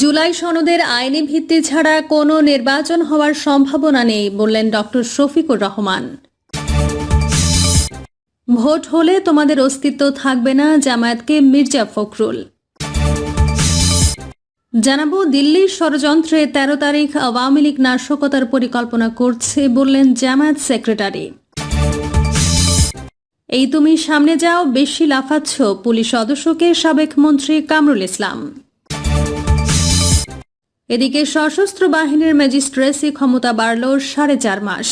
জুলাই সনদের আইনি ভিত্তি ছাড়া কোনো নির্বাচন হওয়ার সম্ভাবনা নেই, বললেন ডক্টর শফিকুর রহমান। ভোট হলে তোমাদের অস্তিত্ব থাকবে না, জামায়াতকে মির্জা ফখরুল। জানাব, দিল্লির ষড়যন্ত্রে তেরো তারিখ আওয়ামী লীগ নাশকতার পরিকল্পনা করছে, বললেন জামায়াত সেক্রেটারি। এই তুমি সামনে যাও, বেশি লাফাচ্ছ, পুলিশ সদস্যকে সাবেক মন্ত্রী কামরুল ইসলাম। এদিকে সশস্ত্র বাহিনীর ম্যাজিস্ট্রেসি ক্ষমতা বাড়ল সাড়ে চার মাস।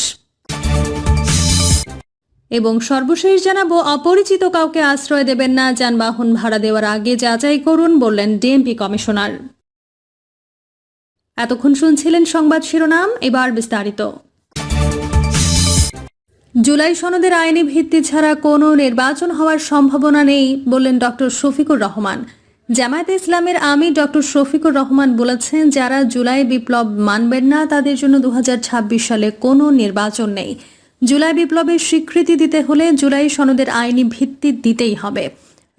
এবং সর্বশেষ জানাব, অপরিচিত কাউকে আশ্রয় দেবেন না, যানবাহন ভাড়া দেওয়ার আগে যাচাই করুন বললেন ডিএমপি কমিশনার। এতক্ষণ শুনছিলেন সংবাদ শিরোনাম, এবার বিস্তারিত। জুলাই সনদের আইনি ভিত্তি ছাড়া কোনো নির্বাচন হওয়ার সম্ভাবনা নেই বললেন ডক্টর শফিকুর রহমান। জামায়াতে ইসলামের আমি ডক্টর শফিকুর রহমান বলেছেন, যারা জুলাই বিপ্লব মানবেন না, তাদের জন্য দু হাজার ছাব্বিশ সালে কোনো নির্বাচন নেই। জুলাই বিপ্লবের স্বীকৃতি দিতে হলে জুলাই সনদের আইনি ভিত্তি দিতেই হবে।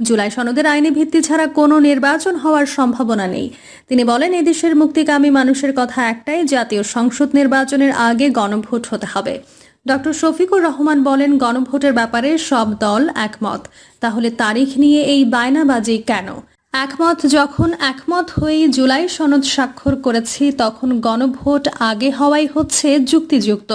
জুলাই সনদের আইনি ভিত্তি ছাড়া কোনো নির্বাচন হওয়ার সম্ভাবনা নেই। তিনি বলেন, এদেশের মুক্তিকামী মানুষের কথা একটাই, জাতীয় সংসদ নির্বাচনের আগে গণভোট হতে হবে। ডক্টর শফিকুর রহমান বলেন, গণভোটের ব্যাপারে সব দল একমত। তাহলে তারিখ নিয়ে এই বায়নাবাজি কেন? একমত, যখন একমত হয়ে জুলাই সনদ স্বাক্ষর করেছি, তখন গণভোট আগে হওয়াই হচ্ছে যুক্তিযুক্ত।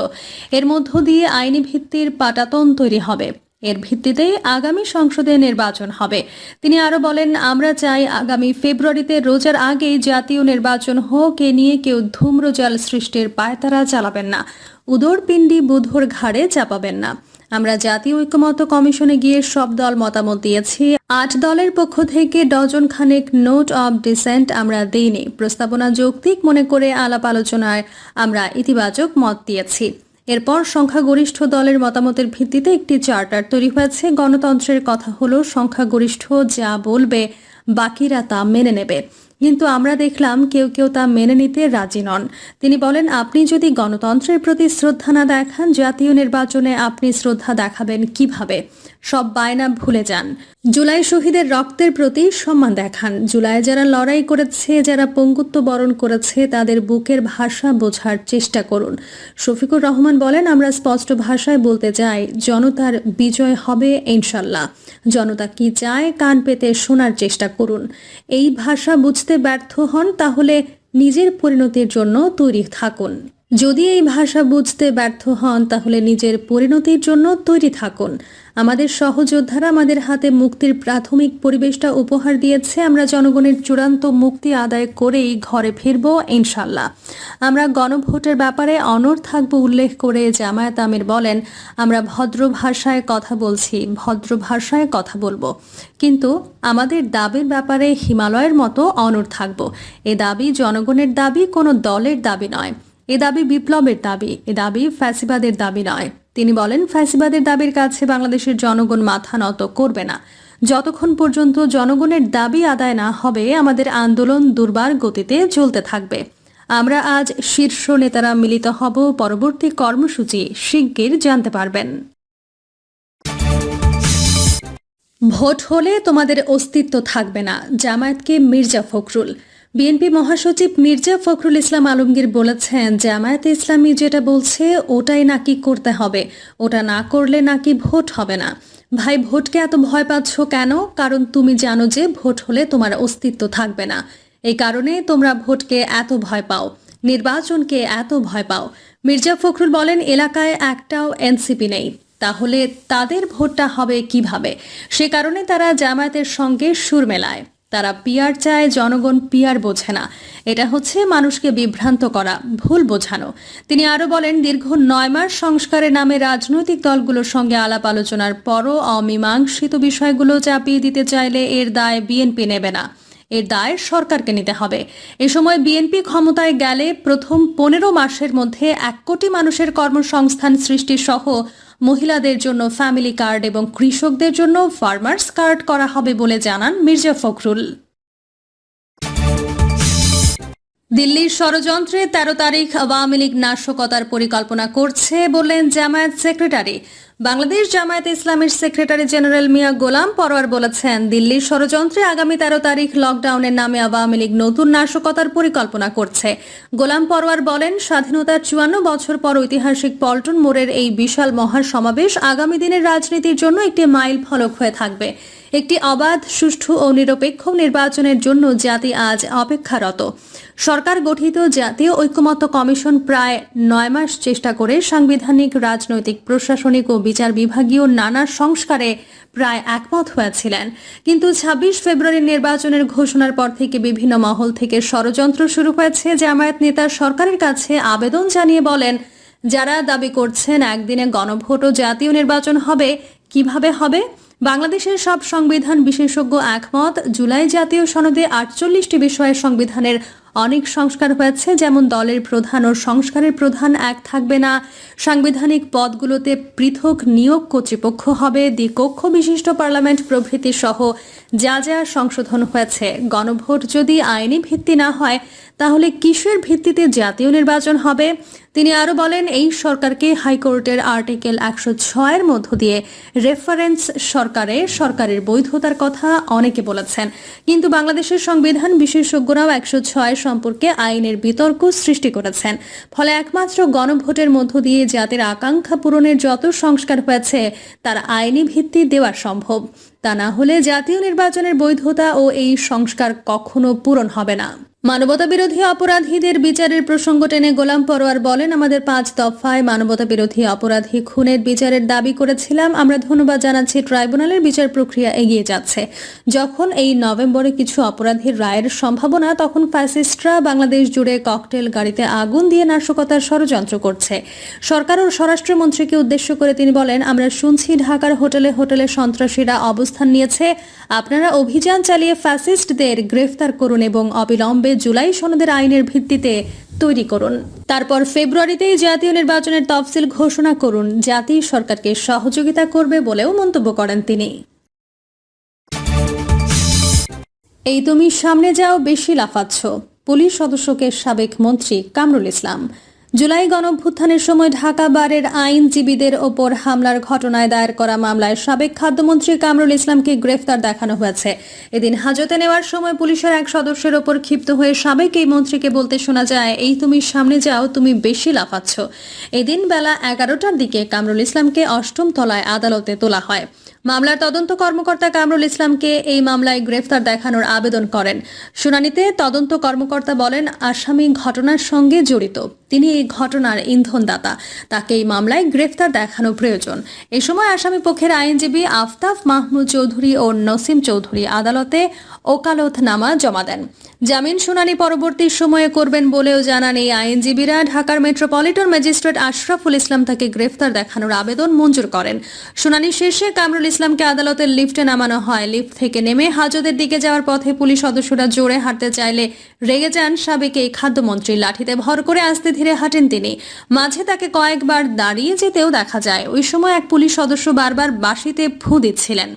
এর মধ্য দিয়ে আইনি ভিত্তির পাটাতন তৈরি হবে। এর ভিত্তিতে আগামী সংসদে নির্বাচন হবে। তিনি আরও বলেন, আমরা চাই আগামী ফেব্রুয়ারিতে রোজার আগেই জাতীয় নির্বাচন হোক, এ নিয়ে কেউ ধূম্রজাল সৃষ্টির পায়তারা চালাবেন না। উদরপিণ্ডি বুধর ঘাড়ে চাপাবেন না। আমরা জাতীয় ঐক্যমত্য কমিশনে গিয়ে সব দল মতামত দিয়েছি। আট দলের পক্ষ থেকে ডজন খানেক নোট অব ডিসেন্ট আমরা দিইনি। প্রস্তাবনা যৌক্তিক মনে করে আলাপ আলোচনায় আমরা ইতিবাচক মত দিয়েছি। এরপর সংখ্যাগরিষ্ঠ দলের মতামতের ভিত্তিতে একটি চার্টার তৈরি হয়েছে। গণতন্ত্রের কথা হলো সংখ্যাগরিষ্ঠ যা বলবে, বাকিরা তা মেনে নেবে। কিন্তু আমরা দেখলাম কেউ কেউ তা মেনে নিতে রাজি নন। তিনি বলেন, আপনি যদি গণতন্ত্রের প্রতি শ্রদ্ধা না দেখান, জাতীয় নির্বাচনে আপনি শ্রদ্ধা দেখাবেন কীভাবে? সব বায়না ভুলে যান। জুলাই শহীদের রক্তের প্রতি সম্মান দেখান। জুলাই যারা লড়াই করেছে, যারা পঙ্গুত্ব বরণ করেছে, তাদের বুকের ভাষা বোঝার চেষ্টা করুন। শফিকুর রহমান বলেন, আমরা স্পষ্ট ভাষায় বলতে চাই, জনতার বিজয় হবে ইনশাল্লাহ। জনতা কি চায়, কান পেতে শোনার চেষ্টা করুন। এই ভাষা বুঝতে ব্যর্থ হন, তাহলে নিজের পরিণতির জন্য তৈরি থাকুন। যদি এই ভাষা বুঝতে ব্যর্থ হন, তাহলে নিজের পরিণতির জন্য তৈরি থাকুন। আমাদের সহযোদ্ধারা আমাদের হাতে মুক্তির প্রাথমিক পরিবেশটা উপহার দিয়েছে। আমরা জনগণের চূড়ান্ত মুক্তি আদায় করেই ঘরে ফিরব ইনশাল্লাহ আমরা গণভোটের ব্যাপারে অনর থাকব উল্লেখ করে জামায়াত আমির বলেন, আমরা ভদ্র ভাষায় কথা বলছি, ভদ্র ভাষায় কথা বলব। কিন্তু আমাদের দাবির ব্যাপারে হিমালয়ের মতো অনর থাকব। এ দাবি জনগণের দাবি, কোনো দলের দাবি নয়। এ দাবি বিপ্লবের দাবি, এ দাবি ফ্যাসিবাদের দাবি নয়। তিনি বলেন, ফ্যাসিবাদের দাবির কাছে বাংলাদেশের জনগণ মাথা নত করবে না। যতক্ষণ পর্যন্ত জনগণের দাবি আদায় না হবে, আমাদের আন্দোলন দুর্বার গতিতে চলতে থাকবে। আমরা আজ শীর্ষ নেতারা মিলিত হব। পরবর্তী কর্মসূচি শিগগির জানতে পারবেন। ভোট হলে তোমাদের অস্তিত্ব থাকবে না। জামায়াতকে মির্জা ফখরুল। বিএনপি মহাসচিব মির্জা ফখরুল ইসলাম আলমগীর বলেছেন, জামায়াতে ইসলামী যেটা বলছে, ওটাই নাকি করতে হবে। ওটা না করলে নাকি ভোট হবে না। ভাই, ভোটকে এত ভয় পাচ্ছ কেন? কারণ তুমি জানো যে ভোট হলে তোমার অস্তিত্ব থাকবে না। এই কারণে তোমরা ভোটকে এত ভয় পাও, নির্বাচনকে এত ভয় পাও। মির্জা ফখরুল বলেন, এলাকায় একটাও এনসিপি নেই। তাহলে তাদের ভোটটা হবে কীভাবে? সে কারণে তারা জামায়াতের সঙ্গে সুর মেলায় তারা পিয়ার চায়, জনগণ পিয়ার বোঝে না। এটা হচ্ছে মানুষকে বিভ্রান্ত করা, ভুল বোঝানো। তিনি আরও বলেন, দীর্ঘ নয় মাস সংস্কারের নামে রাজনৈতিক দলগুলোর সঙ্গে আলাপ আলোচনার পরও অমীমাংসিত বিষয়গুলো চাপিয়ে দিতে চাইলে এর দায় বিএনপি নেবে না। এর দায় সরকারকে নিতে হবে। এ সময় বিএনপি ক্ষমতায় গেলে প্রথম পনেরো মাসের মধ্যে এক কোটি মানুষের কর্মসংস্থান সৃষ্টি সহ মহিলাদের জন্য ফ্যামিলি কার্ড এবং কৃষকদের জন্য ফার্মার্স কার্ড করা হবে বলে জানান মির্জা ফখরুল। দিল্লির ষড়যন্ত্রে তেরো তারিখ আওয়ামী লীগ নাশকতার পরিকল্পনা করছে বললেন জামায়াত সেক্রেটারি। বাংলাদেশ জামায়াত ইসলামের সেক্রেটারি জেনারেল মিয়া গোলাম পরোয়ার বলেছেন, দিল্লির ষড়যন্ত্রে আগামী তেরো তারিখ লকডাউনের নামে আওয়ামী লীগ নতুন নাশকতার পরিকল্পনা করছে। গোলাম পরোয়ার বলেন, স্বাধীনতার চুয়ান্ন বছর পর ঐতিহাসিক পল্টন মোড়ের এই বিশাল মহা সমাবেশ আগামী দিনের রাজনীতির জন্য একটি মাইল ফলক হয়ে থাকবে। একটি অবাধ, সুষ্ঠু ও নিরপেক্ষ নির্বাচনের জন্য জাতি আজ অপেক্ষারত। সরকার গঠিত জাতীয় ঐক্যমত্য কমিশন প্রায় নয় মাস চেষ্টা করে সাংবিধানিক, রাজনৈতিক, প্রশাসনিক ও বিচার বিভাগীয় নানা সংস্কারে প্রায় একমত হয়েছিলেন। কিন্তু ২৬ ফেব্রুয়ারি নির্বাচনের ঘোষণার পর থেকে বিভিন্ন মহল থেকে ষড়যন্ত্র শুরু হয়েছে। জামায়াত নেতা সরকারের কাছে আবেদন জানিয়ে বলেন, যারা দাবি করছেন একদিনে গণভোট ও জাতীয় নির্বাচন হবে, কীভাবে হবে? বাংলাদেশের সব সংবিধান বিশেষজ্ঞ একমত, জুলাই জাতীয় সনদে আটচল্লিশটি বিষয়ে সংবিধানের অনেক সংস্কার হয়েছে, যেমন দলের প্রধান ও সংস্কারের প্রধান এক থাকবে না। সাংবিধানিক পদগুলোতে পৃথক নিয়োগ কর্তৃপক্ষ হবে দ্বিকক্ষ বিশিষ্ট পার্লামেন্ট প্রভৃতি সহ যা যা সংশোধন হয়েছে। গণভোট যদি আইনি ভিত্তি না হয়, তাহলে কিসের ভিত্তিতে জাতীয় নির্বাচন হবে? তিনি আরও বলেন, এই সরকারকে হাইকোর্টের আর্টিকেল একশো ছয়ের মধ্য দিয়ে রেফারেন্স সরকারে সরকারের বৈধতার কথা অনেকে বলেছেন। কিন্তু বাংলাদেশের সংবিধান বিশেষজ্ঞরাও একশো ছয় সম্পর্কে আইনের বিতর্ক সৃষ্টি করেছেন। ফলে একমাত্র গণভোটের মধ্য দিয়ে জাতির আকাঙ্ক্ষা পূরণের যত সংস্কার হয়েছে, তার আইনি ভিত্তি দেওয়া সম্ভব। তা না হলে জাতীয় নির্বাচনের বৈধতা ও এই সংস্কার কখনো পূরণ হবে না। মানবতা বিরোধী অপরাধীদের বিচারের প্রসঙ্গ টেনে গোলাম পরোয়ার বলেন, আমাদের পাঁচ দফায় মানবতা বিরোধী অপরাধী খুনের বিচারের দাবি করেছিলাম। আমরা ধন্যবাদ জানাচ্ছি। ট্রাইব্যুনালের বিচার প্রক্রিয়া এগিয়ে যাচ্ছে। যখন এই নভেম্বরে কিছু অপরাধীর রায়ের সম্ভাবনা, তখন ফ্যাসিস্টরা বাংলাদেশ জুড়ে ককটেল গাড়িতে আগুন দিয়ে নাশকতার ষড়যন্ত্র করছে। সরকার ও স্বরাষ্ট্রমন্ত্রীকে উদ্দেশ্য করে তিনি বলেন, আমরা শুনছি ঢাকার হোটেলে হোটেলে সন্ত্রাসীরা অবস্থান নিয়েছে। আপনারা অভিযান চালিয়ে ফ্যাসিস্টদের গ্রেফতার করুন এবং অবিলম্বে জুলাই সনদের আইনের ভিত্তিতে তৈরি করুন। তারপর ফেব্রুয়ারিতেই জাতীয় নির্বাচনের তফসিল ঘোষণা করুন। জাতি সরকারকে সহযোগিতা করবে বলেও মন্তব্য করেন তিনি। এই তুমি সামনে যাও, বেশি লাফাচ্ছ। পুলিশ সদস্যকে সাবেক মন্ত্রী কামরুল ইসলাম। জুলাই গণভ্যুত্থানের সময় ঢাকা বারের আইনজীবীদের ওপর হামলার ঘটনায় দায়ের করা মামলায় সাবেক খাদ্যমন্ত্রী কামরুল ইসলামকে গ্রেফতার দেখানো হয়েছে। এদিন হাজতে নেওয়ার সময় পুলিশের এক সদস্যের ওপর ক্ষিপ্ত হয়ে সাবেক এই মন্ত্রীকে বলতে শোনা যায়, এই তুমি সামনে যাও, তুমি বেশি লাফাচ্ছ। এদিন বেলা এগারোটার দিকে কামরুল ইসলামকে অষ্টম তলায় আদালতে তোলা হয়। মামলার তদন্ত কর্মকর্তা কামরুল ইসলামকে এই মামলায় গ্রেফতার দেখানোর আবেদন করেন। শুনানিতে তদন্ত কর্মকর্তা বলেন, আসামি ঘটনার সঙ্গে জড়িত। তিনি এই ঘটনার ইন্ধনদাতা। তাকে এই মামলায় গ্রেফতার দেখানো প্রয়োজন। এ সময় আসামি পক্ষের আইনজীবী আফতাফ মাহমুদ চৌধুরী ও নসিম চৌধুরী আদালতে ওকালতনামা জমা দেন। জামিন শুনানি পরবর্তী সময়ে করবেন বলেও জানান এই আইনজীবীরা। ঢাকার মেট্রোপলিটন ম্যাজিস্ট্রেট আশরাফুল ইসলাম তাকে গ্রেফতার দেখানোর আবেদন মঞ্জুর করেন। শুনানি শেষে কামরুল ইসলামকে আদালতের লিফটে নামানো হয়। লিফট থেকে নেমে হাজতের দিকে যাওয়ার পথে পুলিশ সদস্যরা জোরে হাঁটতে চাইলে রেগে যান সাবেক এই খাদ্যমন্ত্রী। লাঠিতে ভর করে আসতে ধীরে হাঁটেন তিনি। মাঝে তাকে কয়েকবার দাঁড়িয়ে যেতেও দেখা যায়। ওই সময় এক পুলিশ সদস্য বারবার বাঁশিতে ফু দিচ্ছিলেন।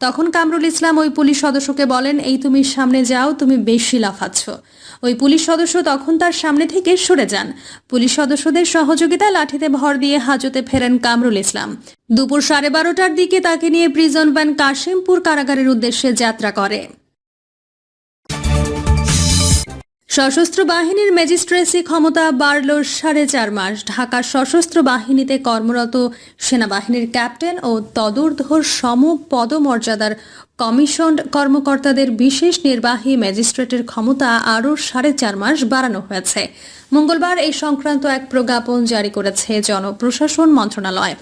তখন কামরুল ইসলাম ওই পুলিশ সদস্যকে বলেন, এই তুমি সামনে যাও, তুমি বেশি লাফাচ্ছ। ওই পুলিশ সদস্য তখন তার সামনে থেকে সরে যান। পুলিশ সদস্যদের সহযোগিতায় লাঠিতে ভর দিয়ে হাজতে ফেরেন কামরুল ইসলাম। দুপুর সাড়ে বারোটার দিকে তাকে নিয়ে প্রিজন ভ্যান কাশিমপুর কারাগারের উদ্দেশ্যে যাত্রা করে। সশস্ত্র বাহিনীর ম্যাজিস্ট্রেসি ক্ষমতা বাড়ল সাড়ে চার মাস। ঢাকার সশস্ত্র বাহিনীতে কর্মরত সেনাবাহিনীর ক্যাপ্টেন ও তদূর্ধ্বর সম পদমর্যাদার কমিশন কর্মকর্তাদের বিশেষ নির্বাহী ম্যাজিস্ট্রেটের ক্ষমতা আরও সাড়ে চার মাস বাড়ানো হয়েছে। মঙ্গলবার এই সংক্রান্ত এক প্রজ্ঞাপন জারি করেছে জনপ্রশাসন মন্ত্রণালয়।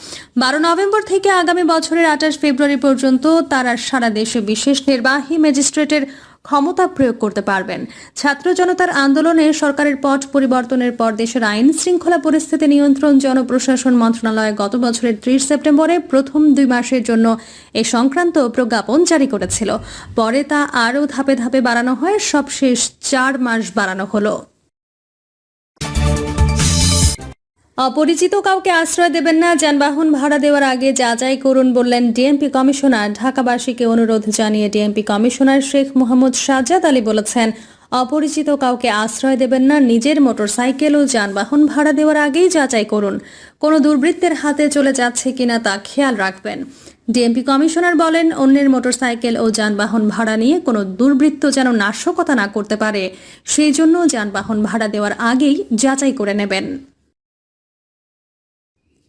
বারো নভেম্বর থেকে আগামী বছরের আঠাশ ফেব্রুয়ারি পর্যন্ত তারা সারা দেশে বিশেষ নির্বাহী ম্যাজিস্ট্রেটের ক্ষমতা প্রয়োগ করতে পারবেন। ছাত্র জনতার আন্দোলনে সরকারের পট পরিবর্তনের পর দেশের আইন শৃঙ্খলা পরিস্থিতি নিয়ন্ত্রণ জনপ্রশাসন মন্ত্রণালয় গত বছরের ত্রিশ সেপ্টেম্বরে প্রথম দুই মাসের জন্য এ সংক্রান্ত প্রজ্ঞাপন জারি করেছিল। পরে তা আরও ধাপে ধাপে বাড়ানো হয়, সবশেষ চার মাস বাড়ানো হলো। অপরিচিত কাউকে আশ্রয় দেবেন না, যানবাহন ভাড়া দেওয়ার আগে যাচাই করুন বললেন ডিএমপি কমিশনার। ঢাকাবাসীকে অনুরোধ জানিয়ে ডিএমপি কমিশনার শেখ মোহাম্মদ সাজ্জাদ আলী বলেছেন, অপরিচিত কাউকে আশ্রয় দেবেন না, নিজের মোটরসাইকেল ও যানবাহন ভাড়া দেওয়ার আগেই যাচাই করুন। কোনো দুর্বৃত্তের হাতে চলে যাচ্ছে কিনা তা খেয়াল রাখবেন। ডিএমপি কমিশনার বলেন, অন্যের মোটরসাইকেল ও যানবাহন ভাড়া নিয়ে কোনো দুর্বৃত্ত যেন নাশকতা না করতে পারে, সেই জন্য যানবাহন ভাড়া দেওয়ার আগেই যাচাই করে নেবেন।